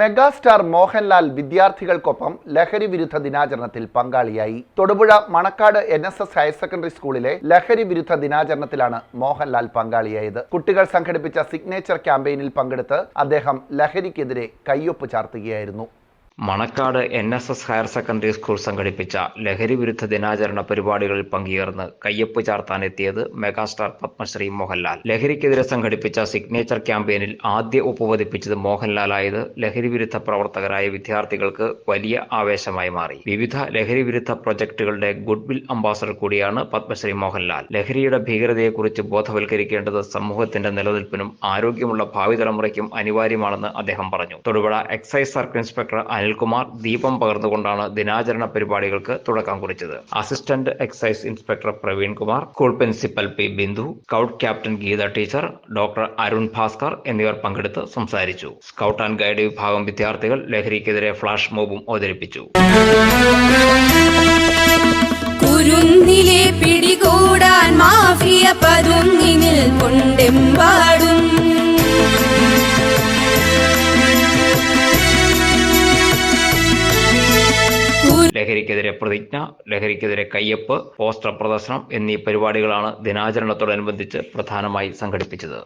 Megastar Mohanlal വിദ്യാർത്ഥികൾക്കൊപ്പം ലഹരി വിരുദ്ധ ദിനാചരണത്തിൽ പങ്കാളിയായി. Thodupuzha Manakkad N S S higher secondary സ്കൂളിലെ ലഹരി വിരുദ്ധ ദിനാചരണത്തിലാണ് മോഹൻലാൽ പങ്കാളിയായത്. കുട്ടികൾ സംഘടിപ്പിച്ച സിഗ്നേച്ചർ ക്യാമ്പയിനിൽ പങ്കെടുത്ത് അദ്ദേഹം ലഹരിക്കെതിരെ കയ്യൊപ്പ് ചാർത്തുകയായിരുന്നു. Manakkad N S S higher secondary school സംഘടിപ്പിച്ച ലഹരി വിരുദ്ധ ദിനാചരണ പരിപാടികളിൽ പങ്കുചേർന്ന് കയ്യൊപ്പ് ചാർത്താനെത്തിയത് മെഗാസ്റ്റാർ പത്മശ്രീ മോഹൻലാൽ. ലഹരിക്കെതിരെ സംഘടിപ്പിച്ച സിഗ്നേച്ചർ ക്യാമ്പയിനിൽ ആദ്യ ഉപവദിപ്പിച്ചത് മോഹൻലാലായത് ലഹരി വിരുദ്ധ പ്രവർത്തകരായ വിദ്യാർത്ഥികൾക്ക് വലിയ ആവേശമായി മാറി. വിവിധ ലഹരി വിരുദ്ധ പ്രൊജക്ടുകളുടെ ഗുഡ്വിൽ അംബാസഡർ കൂടിയാണ് പത്മശ്രീ മോഹൻലാൽ. ലഹരിയുടെ ഭീകരതയെക്കുറിച്ച് ബോധവൽക്കരിക്കേണ്ടത് സമൂഹത്തിന്റെ നിലനിൽപ്പിനും ആരോഗ്യമുള്ള ഭാവി തലമുറയ്ക്കും അനിവാര്യമാണെന്ന് അദ്ദേഹം പറഞ്ഞു. Thodupuzha excise circle inspector Anilkumar ദീപം പകർന്നുകൊണ്ടാണ് ദിനാചരണ പരിപാടികൾക്ക് തുടക്കം കുറിച്ചത്. Assistant excise inspector Praveen Kumar school principal P Bindu scout captain Geetha teacher doctor Arun Bhaskar എന്നിവർ പങ്കെടുത്ത് സംസാരിച്ചു. സ്കൗട്ട് ആൻഡ് ഗൈഡ് വിഭാഗം വിദ്യാർത്ഥികൾ ലഹരിക്കെതിരെ ഫ്ലാഷ് മോബും അവതരിപ്പിച്ചു. പിടികൂടാൻ മാഫിയ പതുങ്ങി നിൽക്കൊണ്ടെമ്പാടും ലഹരിക്കെതിരെ പ്രതിജ്ഞ ലഹരിക്കെതിരെ കയ്യൊപ്പ് പോസ്റ്റർ പ്രദർശനം എന്നീ പരിപാടികളാണ് ദിനാചരണത്തോടനുബന്ധിച്ച് പ്രധാനമായി സംഘടിപ്പിച്ചത്.